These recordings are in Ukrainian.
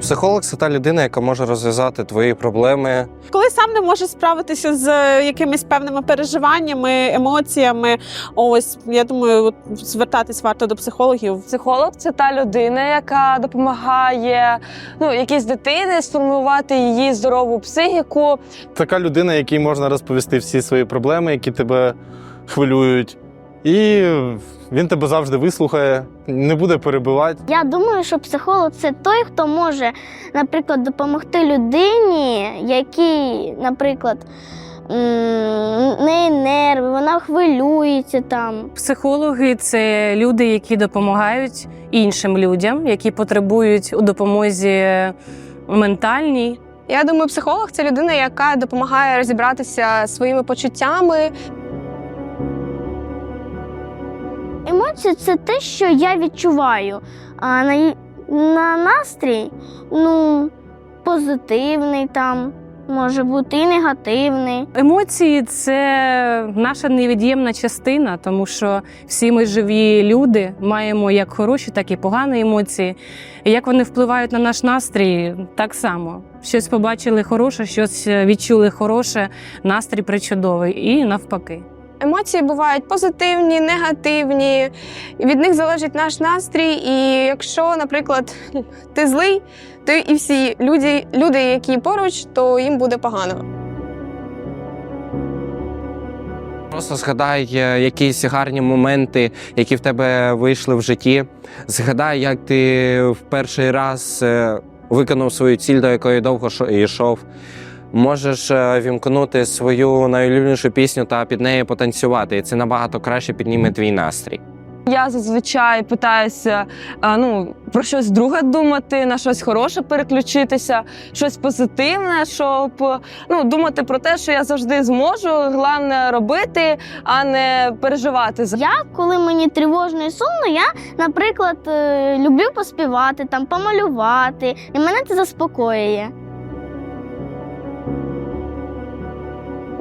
Психолог це та людина, яка може розв'язати твої проблеми. Коли сам не можеш справитися з якимись певними переживаннями, емоціями, ось я думаю, звертатись варто до психологів. Психолог це та людина, яка допомагає ну, якійсь дитині сформувати її здорову психіку. Така людина, якій можна розповісти всі свої проблеми, які тебе хвилюють. І він тебе завжди вислухає, не буде перебивати. Я думаю, що психолог це той, хто може, наприклад, допомогти людині, якій, наприклад, неї нерви, вона хвилюється там. Психологи це люди, які допомагають іншим людям, які потребують у допомозі ментальній. Я думаю, психолог це людина, яка допомагає розібратися своїми почуттями. Емоції це те, що я відчуваю. А на, на настрій, ну, позитивний там, може бути і негативний. Емоції це наша невід'ємна частина, тому що всі ми живі люди, маємо як хороші, так і погані емоції. І як вони впливають на наш настрій, так само. Щось побачили хороше, щось відчули хороше, настрій причудовий і навпаки. Емоції бувають позитивні, негативні. Від них залежить наш настрій. І якщо, наприклад, ти злий, то і всі люди, люди, які поруч, то їм буде погано. Просто згадай е, якісь гарні моменти, які в тебе вийшли в житті. Згадай, як ти в перший раз е, виконав свою ціль, до якої довго шо- йшов. Можеш е, вімкнути свою найулюбленішу пісню та під нею потанцювати, і це набагато краще підніме твій настрій. Я зазвичай питаюся ну, про щось друге думати, на щось хороше переключитися, щось позитивне, щоб ну, думати про те, що я завжди зможу. Головне робити, а не переживати Я, коли мені тривожно і сумно, я, наприклад, е, люблю поспівати, там, помалювати, і мене це заспокоює.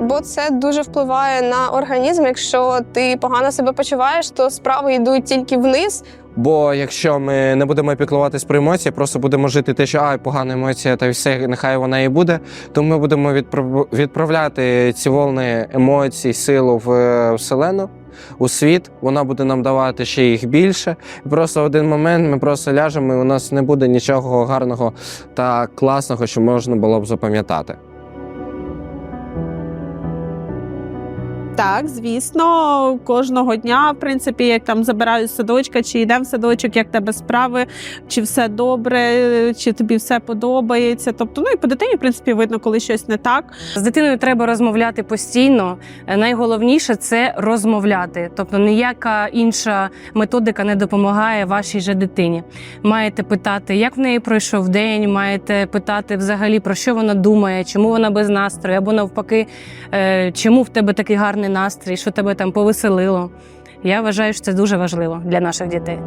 Бо це дуже впливає на організм. Якщо ти погано себе почуваєш, то справи йдуть тільки вниз. Бо якщо ми не будемо піклуватись про емоції, просто будемо жити те, що ай, погана емоція, та все, нехай вона і буде, то ми будемо відправ- відправляти ці волни емоцій, силу в е, вселену, у світ. Вона буде нам давати ще їх більше. І просто в один момент ми просто ляжемо, і у нас не буде нічого гарного та класного, що можна було б запам'ятати. Так, звісно, кожного дня, в принципі, як там забираю садочка, чи йдемо в садочок, як тебе справи, чи все добре, чи тобі все подобається. Тобто, ну і по дитині, в принципі, видно, коли щось не так. З дитиною треба розмовляти постійно. Найголовніше це розмовляти. Тобто ніяка інша методика не допомагає вашій же дитині. Маєте питати, як в неї пройшов день, маєте питати взагалі про що вона думає, чому вона без настрою, або навпаки, е, чому в тебе такий гарний настрій, що тебе там повеселило. Я вважаю, що це дуже важливо для наших дітей.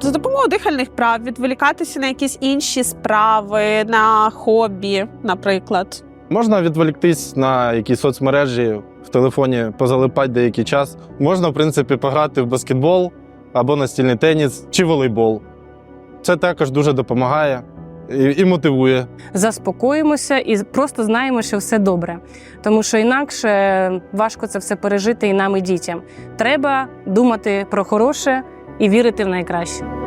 За допомогою дихальних прав відволікатися на якісь інші справи, на хобі, наприклад. Можна відволіктись на якісь соцмережі в телефоні, позалипати деякий час. Можна, в принципі, пограти в баскетбол або настільний теніс чи волейбол. Це також дуже допомагає і, і мотивує. заспокоїмося і просто знаємо, що все добре. Тому що інакше важко це все пережити і нам, і дітям. Треба думати про хороше і вірити в найкраще.